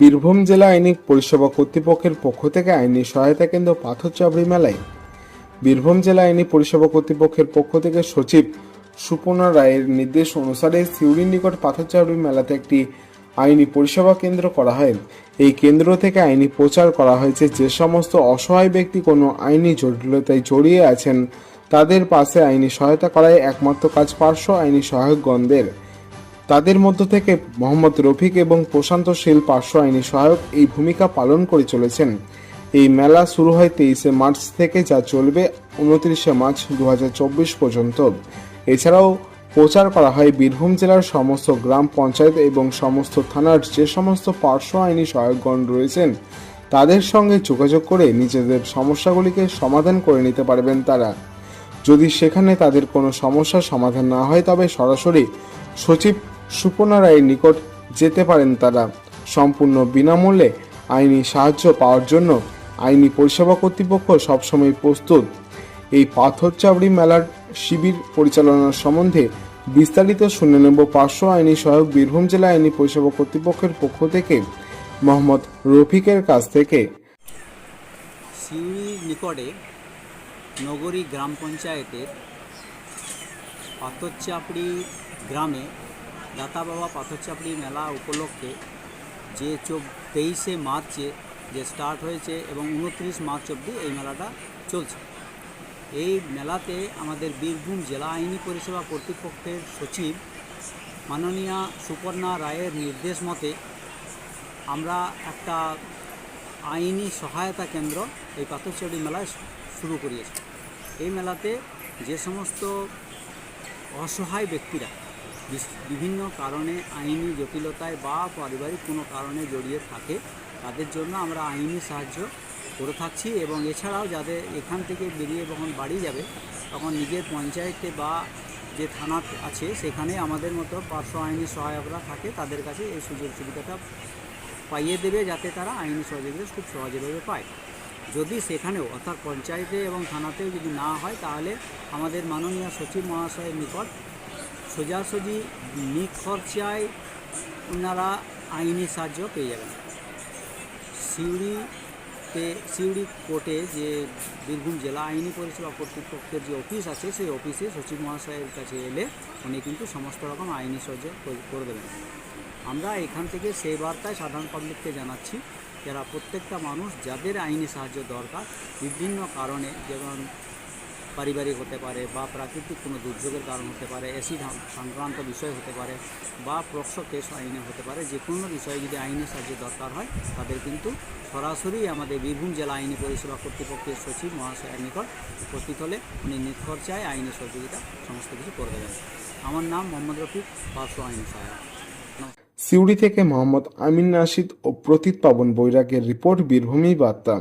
বীরভূম জেলা আইনি পরিষেবা কর্তৃপক্ষের পক্ষ থেকে আইনি সহায়তা কেন্দ্র পাথর চাবড়ি মেলায় বীরভূম জেলা আইনি পরিষেবা কর্তৃপক্ষের পক্ষ থেকে সচিব সুপর্ণা রায়ের নির্দেশ অনুসারে সিউড়ির নিকট পাথরচাবড়ি মেলাতে একটি আইনি পরিষেবা কেন্দ্র করা হয়। এই কেন্দ্র থেকে আইনি প্রচার করা হয়েছে। যে সমস্ত অসহায় ব্যক্তি কোনো আইনি জটিলতায় জড়িয়ে আছেন, তাদের পাশে আইনি সহায়তা করাই একমাত্র কাজ পার্শ্ব আইনি সহায়কগণদের। তাদের মধ্য থেকে মোহাম্মদ রফিক এবং প্রশান্ত শীল পার্শ্ব আইনি সহায়ক এই ভূমিকা পালন করে চলেছেন। এই মেলা শুরু হয় তেইশে মার্চ থেকে, যা চলবে উনত্রিশে মার্চ দু হাজার চব্বিশ পর্যন্ত। এছাড়াও প্রচার করা হয় বীরভূম জেলার সমস্ত গ্রাম পঞ্চায়েত এবং সমস্ত থানার যে সমস্ত পার্শ্ব আইনি সহায়কগণ রয়েছেন, তাদের সঙ্গে যোগাযোগ করে নিজেদের সমস্যাগুলিকে সমাধান করে নিতে পারবেন তারা। যদি সেখানে তাদের কোনো সমস্যার সমাধান না হয়, তবে সরাসরি সচিব সুপর্ণা রায়ের নিকট যেতে পারেন তারা। সম্পূর্ণ বিনামূল্যে আইনি সাহায্য পাওয়ার জন্য আইনি পরিষেবা কর্তৃপক্ষ সবসময় প্রস্তুত। এই পাথর চাবড়ি মেলার শিবির পরিচালনার সম্বন্ধে বিস্তারিত শুনে নেব পার্শ্ব আইনি সহায়ক বীরভূম জেলা আইনি পরিষেবা কর্তৃপক্ষের পক্ষ থেকে মোহাম্মদ রফিকের কাছ থেকে। সিউড়ির নিকটে নগরী গ্রাম পঞ্চায়েতের পাথরচাপড়ি গ্রামে দাতা বাবা পাথরচাপড়ি মেলা উপলক্ষে যে চোখ, তেইশে মার্চে যে স্টার্ট হয়েছে এবং উনত্রিশ মার্চ অবধি এই মেলাটা চলছে। এই মেলাতে আমাদের বীরভূম জেলা আইনি পরিষেবা কর্তৃপক্ষের সচিব মাননীয়া সুপর্ণা রায়ের নির্দেশ মতে আমরা একটা আইনি সহায়তা কেন্দ্র এই পাথরচড়ি মেলায় শুরু করিয়েছি। এই মেলাতে যে সমস্ত অসহায় ব্যক্তিরা বিভিন্ন কারণে আইনি জটিলতায় বা পারিবারিক কোনো কারণে জড়িয়ে থাকে, তাদের জন্য আমরা আইনি সাহায্য করে থাকছি এবং এছাড়াও যাদের এখান থেকে বেরিয়ে যখন বাড়ি যাবে, তখন নিজের পঞ্চায়েতে বা যে থানা আছে, সেখানে আমাদের মতো পার্শ্ব আইনি সহায়করা থাকে, তাদের কাছে এই সুযোগ সুবিধাটা পাইয়ে দেবে যাতে তারা আইনি সহযোগিতা খুব সহজভাবে পায়। যদি সেখানেও, অর্থাৎ পঞ্চায়েতে এবং থানাতেও যদি না হয়, তাহলে আমাদের মাননীয় সচিব মহাশয়ের নিকট সোজাসুজি নিখরচায় ওনারা আইনি সাহায্য পেয়ে যাবেন। সিউড়িতে, সিউড়ি কোর্টে যে বীরভূম জেলা আইনি পরিষেবা কর্তৃপক্ষের যে অফিস আছে, সেই অফিসে সচিব মহাশয়ের কাছে এলে উনি কিন্তু সমস্ত রকম আইনি সহযোগ করে- করে দেবেন। আমরা এখান থেকে সেই বার্তায় সাধারণ পাবলিককে জানাচ্ছি, যারা প্রত্যেকটা মানুষ যাদের আইনি সাহায্য দরকার, বিভিন্ন কারণে, যেমন পারিবারিক হতে পারে বা প্রাকৃতিক কোনো দুর্যোগের কারণ হতে পারে অ্যাসিড সংক্রান্ত বিষয় হতে পারে বা প্রক্স কেস আইনে হতে পারে, যে কোনো বিষয়ে যদি আইনি সাহায্য দরকার হয়, তাদের কিন্তু সরাসরি আমাদের বীরভূম জেলা আইনি পরিষেবা কর্তৃপক্ষের সচিব মহাশয়ের নিকট উপস্থিত হলে উনি নিখরচায় আইনি সহযোগিতা সমস্ত কিছু করে দেবেন। আমার নাম মোহাম্মদ রফিক, পার্শ্ব আইনি সহায়ক। সিউড়ি থেকে মোহাম্মদ আমিন নাশিদ ও প্রতীত পাবন বৈরাগের রিপোর্ট বীরভূমি বার্তা।